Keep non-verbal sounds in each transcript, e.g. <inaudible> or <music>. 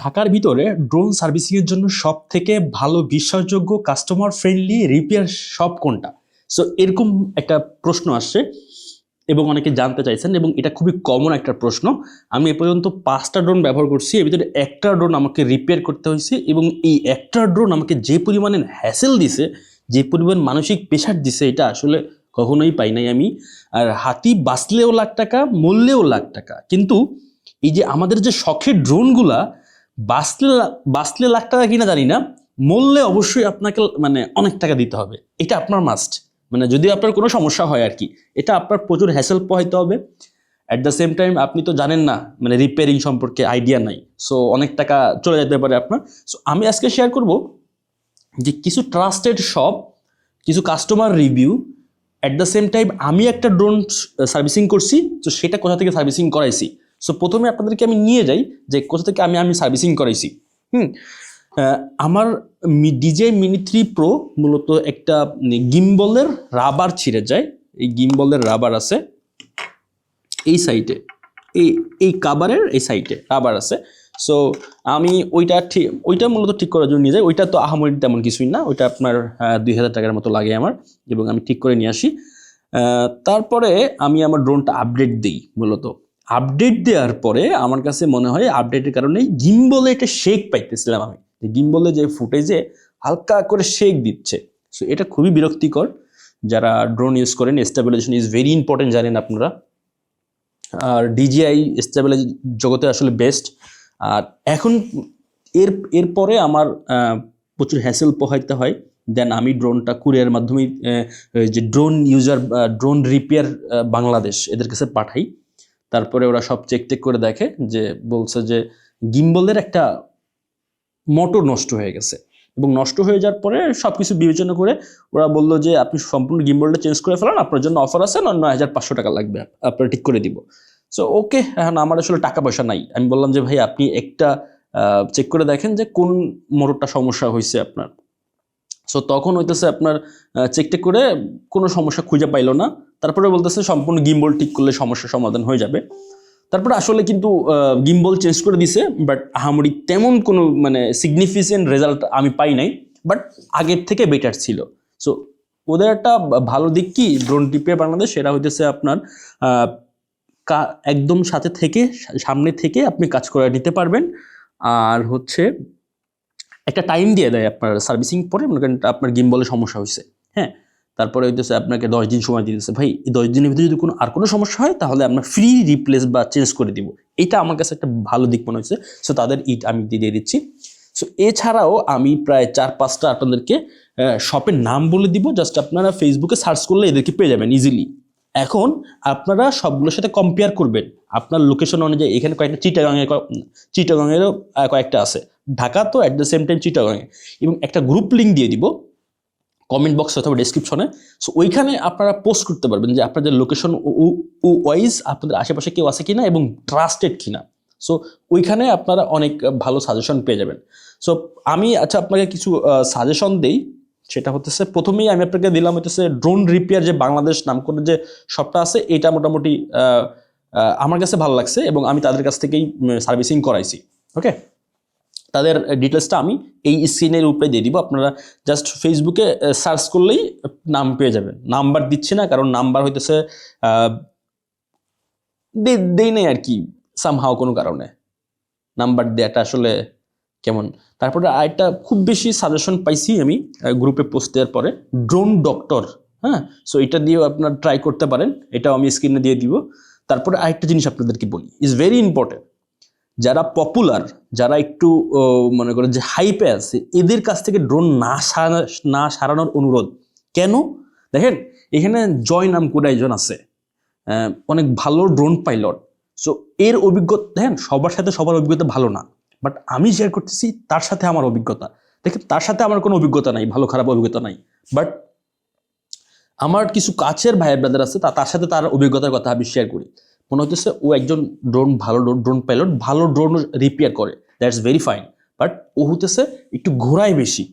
ঢাকার ভিতরে drone servicing এর জন্য সব থেকে ভালো বিশ্বাসযোগ্য কাস্টমার ফ্রেন্ডলি রিপেয়ার শপ কোনটা? সো এরকম একটা প্রশ্ন আসছে এবং অনেকে জানতে চাইছেন এবং এটা খুবই কমন একটা প্রশ্ন। আমি এ পর্যন্ত পাঁচটা ড্রোন ব্যবহার করছি, এর ভিতরে একটা ড্রোন আমাকে রিপেয়ার করতে হয়েছে এবং এই একটা ড্রোন আমাকে যে পরিমাণে হ্যাসেল দিছে, যে পরিমাণ মানসিক প্রেশার দিছে, এটা আসলে কখনোই পাই নাই আমি। আর হাতি বাঁচলেও লাখ টাকা, মরলেও লাখ টাকা। কিন্তু এই যে আমাদের যে শখের ড্রোনগুলা বাঁচলে বাঁচলে লাখ টাকা কিনা জানি না মূল্যে অবশ্যই আপনাকে মানে অনেক টাকা দিতে হবে। এটা আপনার মাস্ট মানে যদি আপনার কোনো সমস্যা হয় আর কি, এটা আপনার প্রচুর হ্যাসেল পোহাইতে হবে। অ্যাট দ্য সেম টাইম আপনি তো জানেন না মানে রিপেয়ারিং সম্পর্কে আইডিয়া নাই। সো অনেক টাকা চলে যেতে পারে আপনার। সো আমি আজকে শেয়ার করব যে কিছু ট্রাস্টেড শপ কিছু customer review at the same time আমি একটা ড্রোন সার্ভিসিং করছি। তো সেটা কোথা থেকে সার্ভিসিং করাইছি? সো প্রথমে আপনাদেরকে আমি নিয়ে যাই যে কোথা থেকে আমি আমি সার্ভিসিং করাইছি। হুম? আমার ডিজে মিনি থ্রি প্রো মূলত একটা গিম্বলের রাবার ছিঁড়ে যায়। এই গিম্বলের রাবার আছে। এই সাইডে এই এই কাবারের এই সাইডে রাবার আছে। সো আমি ওইটা ঠিক, ওইটা মূলত ঠিক করার জন্য নিয়ে যাই। ওইটা তো আহামরি তেমন কিছুই না। ওইটা আপনার দুই হাজার টাকার মতো লাগে আমার এবং আমি ঠিক করে নিয়ে আসি। তারপরে আমি আমার ড্রোনটা আপডেট দিই মূলত। আপডেট দেওয়ার পরে আমার কাছে মনে হয় আপডেটের কারণে গিম্বলে একটা শেক পাইতেছিলাম আমি। যে গিম্বলে যে ফুটেজে হালকা করে শেক দিচ্ছে। সো এটা খুবই বিরক্তিকর। যারা ড্রোন ইউজ করেন স্টেবিলাইজেশন ইজ ভেরি ইম্পর্টেন্ট জানেন আপনারা। আর ডিজিআই স্টেবিলাইজ জগতে আসলে বেস্ট আর এখন এর, এরপরে আমার প্রচুর হ্যাসেল পোহাইতে হয়। দেন আমি ড্রোনটা কুরিয়ার মাধ্যমে যে drone user drone repair Bangladesh এদের কাছে পাঠাই। তারপরে ওরা সব চেক টেক করে দেখে যে বলছে যে গিম্বলের একটা মোটর নষ্ট হয়ে গেছে। এবং নষ্ট হয়ে যাওয়ার পরে সব কিছু বিবেচনা করে ওরা বলল যে আপনি সম্পূর্ণ গিম্বলটা চেঞ্জ করে ফেলান, আপনার জন্য অফার আছে, নয় হাজার পাঁচশো টাকা লাগবে, আপনার ঠিক করে দিব। সো ওকে এখন আমার আসলে টাকা পয়সা নাই। আমি বললাম যে, ভাই, আপনি একটা চেক করে দেখেন যে কোন মোটরটা সমস্যা হয়েছে আপনার। সো তখন হইতেছে আপনার চেক টেক করে কোনো সমস্যা খুঁজে পাইলো না। তারপরে বলতেছে সম্পূর্ণ গিম্বল ঠিক করলে সমস্যার সমাধান হয়ে যাবে। তারপরে আসলে কিন্তু গিম্বল চেঞ্জ করে দিছে বাট আহামরি তেমন কোনো মানে সিগনিফিকেন্ট রেজাল্ট আমি পাই নাই বাট আগের থেকে বেটার ছিল। সো ওদের একটা ভালো দিক কি? ড্রোন টিপে বাংলাদেশ, সেটা হইতেছে আপনার একদম সাথে থেকে, সামনে থেকে আপনি কাজ করে নিতে পারবেন। আর হচ্ছে, একটা টাইম দিয়ে দেয় আপনার সার্ভিসিং পরে, মনে করেন আপনার গিম্বলে সমস্যা হয়েছে হ্যাঁ তারপরে হইতেছে আপনাকে দশ দিন সময় দিতেছে। ভাই, এই দশ দিনের ভিতরে যদি কোনো আর কোনো সমস্যা হয়, তাহলে আমরা ফ্রি রিপ্লেস বা চেঞ্জ করে দিব। এটা আমার কাছে একটা ভালো দিক মনে হয়েছে সো তাদের ইট আমি দিয়ে দিচ্ছি। সো এছাড়াও আমি প্রায় চার, পাঁচটা আপনাদেরকে শপের নাম বলে দিব। জাস্ট আপনারা ফেসবুকে সার্চ করলে এদেরকে পেয়ে যাবেন ইজিলি এখন আপনারা সবগুলোর সাথে কম্পেয়ার করবেন। আপনার লোকেশন অনুযায়ী, এখানে কয়েকটা চিটাগাঙে চিটাগাঙেরও কয়েকটা আছে। ঢাকা তো অ্যাট দ্য সেম টাইম চিটাগাঙে এবং একটা গ্রুপ লিঙ্ক দিয়ে দিব। কমেন্ট বক্স অথবা ডেসক্রিপশনে সো ওইখানে আপনারা পোস্ট করতে পারবেন যে আপনাদের লোকেশন ওয়াইজ আপনাদের আশেপাশে কেউ আছে কিনা এবং ট্রাস্টেড কিনা। সো ওইখানে আপনারা অনেক ভালো সাজেশন পেয়ে যাবেন। সো আমি আচ্ছা আপনাকে কিছু সাজেশন দেই। সেটা হতেছে, প্রথমেই আমি আপনাকে দিলাম হতেছে ড্রোন রিপেয়ার যে বাংলাদেশ নাম করে যে শপটা আছে, এটা মোটামুটি আমার কাছে ভালো লাগছে এবং আমি তাদের কাছ থেকেই সার্ভিসিং করাইছি। ওকে তাদের ডিটেলসটা আমি এই স্ক্রিনের উপরে দিয়ে দিব। আপনারা জাস্ট ফেসবুকে সার্চ করলেই নাম পেয়ে যাবেন। নাম্বার দিচ্ছি না, কারণ নাম্বার হইতেছে দেই নেই আর কি সামহাও কোনো কারণে। নাম্বার দেওয়াটা আসলে কেমন? তারপরে আরেকটা খুব বেশি সাজেশন পাইছি আমি গ্রুপে পোস্ট দেওয়ার পরে ড্রোন ডক্টর হ্যাঁ? সো এটা দিয়েও আপনারা ট্রাই করতে পারেন, এটাও আমি স্ক্রিনে দিয়ে দিব। তারপরে আরেকটা জিনিস আপনাদেরকে বলি ইজ ভেরি ইম্পর্টেন্ট যারা পপুলার যারা একটু মনে করেন যে হাইপে আছে, এদের কাছ থেকে ড্রোন না সারা, না সারানোর অনুরোধ। কেন? দেখেন, এখানে জয় নাম করে একজন আছে অনেক ভালো ড্রোন পাইলট সো এর অভিজ্ঞতা, দেখেন, সবার সাথে সবার অভিজ্ঞতা ভালো না। বাট আমি শেয়ার করতেছি তার সাথে আমার অভিজ্ঞতা। দেখেন, তার সাথে আমার কোনো অভিজ্ঞতা নাই, ভালো খারাপ অভিজ্ঞতা নাই। বাট আমার কিছু কাছের ভাই ব্রাদার আছে তার সাথে তার অভিজ্ঞতার কথা আমি শেয়ার করি। মনে হচ্ছে ও একজন ড্রোন ভালো ড্রোন পাইলট ভালো ড্রোন রিপেয়ার করে। দ্যাটস ভেরি ফাইন বাট ও হইতেছে একটু ঘোরায় বেশি।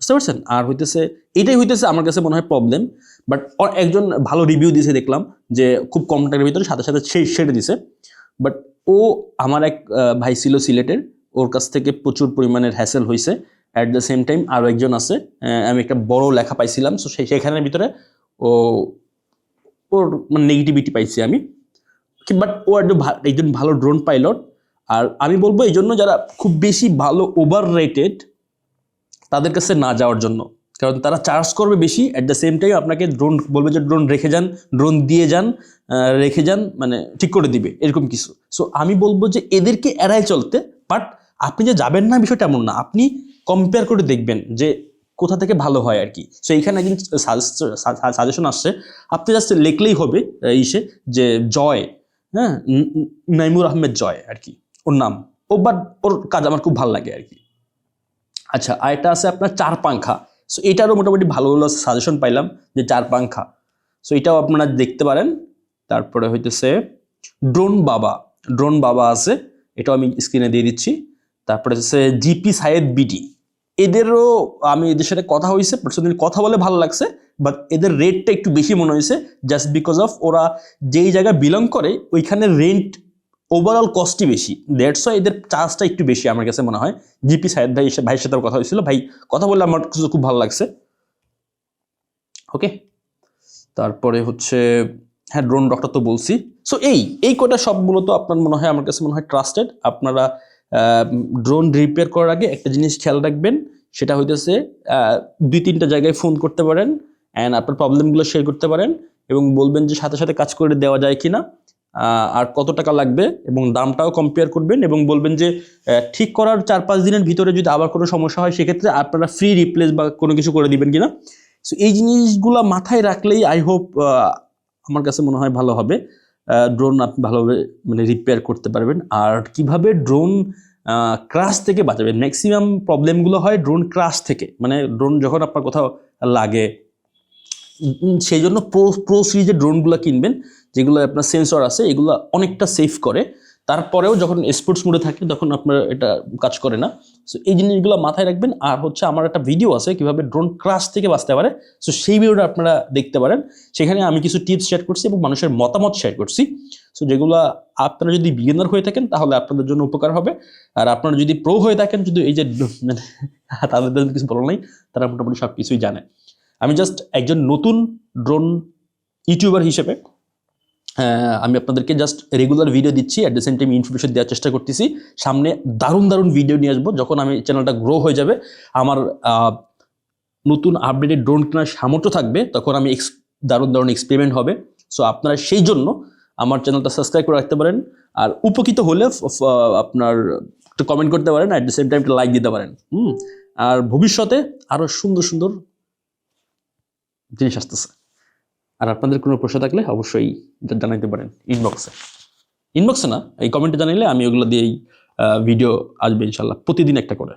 বুঝতে পারছেন? আর হইতেছে, এটাই হইতেছে আমার কাছে মনে হয় প্রবলেম বাট একজন ভালো রিভিউ দিয়েছে দেখলাম যে খুব কম টাকার ভিতরে, সাথে সাথে সেরে দিছে। বাট ও আমার এক ভাই ছিল সিলেটের, ওর কাছ থেকে প্রচুর পরিমাণের হ্যাসেল হয়েছে অ্যাট দ্য সেম টাইম আরও একজন আছে আমি একটা বড় লেখা পাইছিলাম। সো, সেখানের ভিতরে ও, ওর মানে নেগেটিভিটি পাইছি আমি। বাট ও একজন একজন ভালো ড্রোন পাইলট আর আমি বলব এই জন্য যারা খুব বেশি ভালো ওভার রেটেড তাদের কাছে না যাওয়ার জন্য। কারণ তারা চার্জ করবে বেশি অ্যাট দ্য সেম টাইম আপনাকে ড্রোন বলবে যে ড্রোন রেখে যান ড্রোন দিয়ে যান রেখে যান মানে ঠিক করে দিবে, এরকম কিছু। সো আমি বলব যে, এদেরকে এড়ায় চলতে বাট আপনি যে যাবেন না, বিষয়টা এমন না। আপনি কম্পেয়ার করে দেখবেন যে, কোথা থেকে ভালো হয় আর কি। সো এইখানে একদিন সাজেশন আসছে। আপনি জাস্ট লিখলেই হবে ইসে যে, জয় হ্যাঁ? নাইমুর আহমেদ জয় আর কি। ওর নাম। ও বাট ওর কাজ আমার খুব ভালো লাগে আর কি। আচ্ছা আর এটা আছে আপনার চার পাংখা। সো এটারও মোটামুটি ভালো ভালো সাজেশন পাইলাম যে চার পাংখা। সো এটাও আপনারা দেখতে পারেন। তারপরে হইতেছে ড্রোন বাবা। ড্রোন বাবা আছে। এটাও আমি স্ক্রিনে দিয়ে দিচ্ছি। তারপরে হচ্ছে জিপি সায়েদ বিটি এদেরও আমি এদের সাথে কথা হয়েছে পার্সোনালি কথা বলে ভালো লাগছে বাট এদের রেটটা একটু বেশি মনে হয়েছে জাস্ট বিকজ অফ ওরা যেই জায়গায় বিলং করে, ওইখানে রেন্ট ওভারঅল কস্টই বেশি। ওয়াই এদের চার্জটা একটু বেশি আমার কাছে মনে হয়। জিপি সাহেব ভাই ভাইয়ের সাথে কথা হয়েছিল। ভাই, কথা বললে আমার কাছে খুব ভালো লাগছে। ওকে তারপরে হচ্ছে হ্যাঁ ড্রোন ডক্টর তো বলছি। সো এই এই কটা সব মূলত আপনার মনে হয়, আমার কাছে মনে হয় ট্রাস্টেড আপনারা ড্রোন রিপেয়ার করার আগে একটা জিনিস খেয়াল রাখবেন, সেটা হইতেছে দুই তিনটা জায়গায় ফোন করতে পারেন অ্যান্ড আপনার প্রবলেমগুলো শেয়ার করতে পারেন এবং বলবেন যে সাথে সাথে কাজ করে দেওয়া যায় কি না আর কত টাকা লাগবে এবং দামটাও কম্পেয়ার করবেন এবং বলবেন যে ঠিক করার চার পাঁচ দিনের ভিতরে যদি আবার কোনো সমস্যা হয়, সেক্ষেত্রে আপনারা ফ্রি রিপ্লেস বা কোনো কিছু করে দিবেন কিনা। সো এই জিনিসগুলো মাথায় রাখলেই আই হোপ আমার কাছে মনে হয় ভালো হবে। ড্রোন আপনি ভালোভাবে মানে রিপেয়ার করতে পারবেন। আর কীভাবে ড্রোন ক্রাশ থেকে বাঁচাবেন? ম্যাক্সিমাম প্রবলেমগুলো হয় ড্রোন ক্রাশ থেকে। মানে ড্রোন যখন আপনার কোথাও লাগে সেই জন্য প্রো প্রো সিরিজের ড্রোনগুলো কিনবেন, যেগুলো আপনার সেন্সর আছে, এগুলো অনেকটা সেফ করে। তারপরেও যখন স্পোর্টস মোডে থাকে, তখন আপনার এটা কাজ করে না। সো এই জিনিসগুলো মাথায় রাখবেন। আর হচ্ছে আমার একটা ভিডিও আছে, কীভাবে ড্রোন ক্রাশ থেকে বাঁচতে পারে। সো সেই ভিডিওটা আপনারা দেখতে পারেন। সেখানে আমি কিছু টিপস শেয়ার করছি এবং মানুষের মতামত শেয়ার করছি। সো যেগুলো আপনারা যদি বিগিনার হয়ে থাকেন, তাহলে আপনাদের জন্য উপকার হবে। আর আপনারা যদি প্রো হয়ে থাকেন, যদি এই যে <laughs> মানে তাদের কিছু বলার নাই, তারা মোটামুটি সব কিছুই জানে। আমি জাস্ট একজন নতুন ড্রোন ইউটিউবার হিসেবে আমি আপনাদেরকে জাস্ট রেগুলার ভিডিও দিচ্ছি at the same time information দেওয়ার চেষ্টা করতেছি। সামনে দারুণ দারুণ ভিডিও নিয়ে আসব, যখন আমি চ্যানেলটা গ্রো হয়ে যাবে। আমার নতুন আপডেটেড ড্রোন কেনার সামর্থ্য থাকবে, তখন আমি এক্স দারুণ দারুণ এক্সপেরিমেন্ট হবে। সো আপনারা সেই জন্য আমার চ্যানেলটা সাবস্ক্রাইব করে রাখতে পারেন, আর উপকৃত হলে আপনার একটু কমেন্ট করতে পারেন অ্যাট দ্য সেম টাইম একটা লাইক দিতে পারেন। হুম, আর ভবিষ্যতে আরও সুন্দর সুন্দর জিনিস আসতেছে। আর আপনাদের কোনো প্রশ্ন থাকলে অবশ্যই জানাইতে পারেন ইনবক্সে ইনবক্সে না, এই কমেন্টে জানাইলে আমি ওগুলো দিয়েই ভিডিও আসবে ইনশাল্লাহ, প্রতিদিন একটা করে।